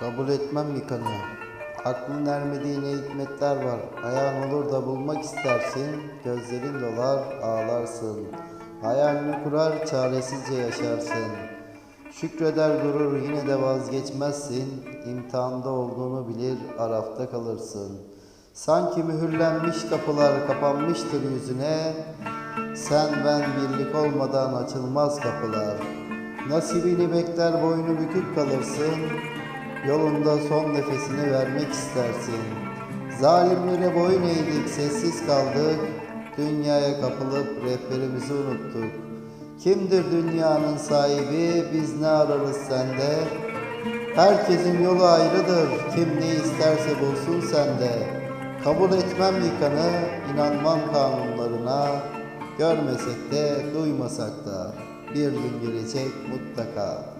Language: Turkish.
Kabul etmem yıkanı. Aklın ermediği ne hikmetler var. Ayağın olur da bulmak istersin. Gözlerin dolar ağlarsın. Hayalini kurar çaresizce yaşarsın. Şükreder durur yine de vazgeçmezsin. İmtihanda olduğunu bilir arafta kalırsın. Sanki mühürlenmiş kapılar kapanmıştır yüzüne. Sen ben birlik olmadan açılmaz kapılar. Nasibini bekler boynu bükük kalırsın. Yolunda son nefesini vermek istersin. Zalimlere boyun eğdik, sessiz kaldık. Dünyaya kapılıp rehberimizi unuttuk. Kimdir dünyanın sahibi, biz ne ararız sende? Herkesin yolu ayrıdır, kim ne isterse bulsun sende. Kabul etmem yıkanı, inanmam kanunlarına. Görmesek de, duymasak da bir gün gelecek mutlaka.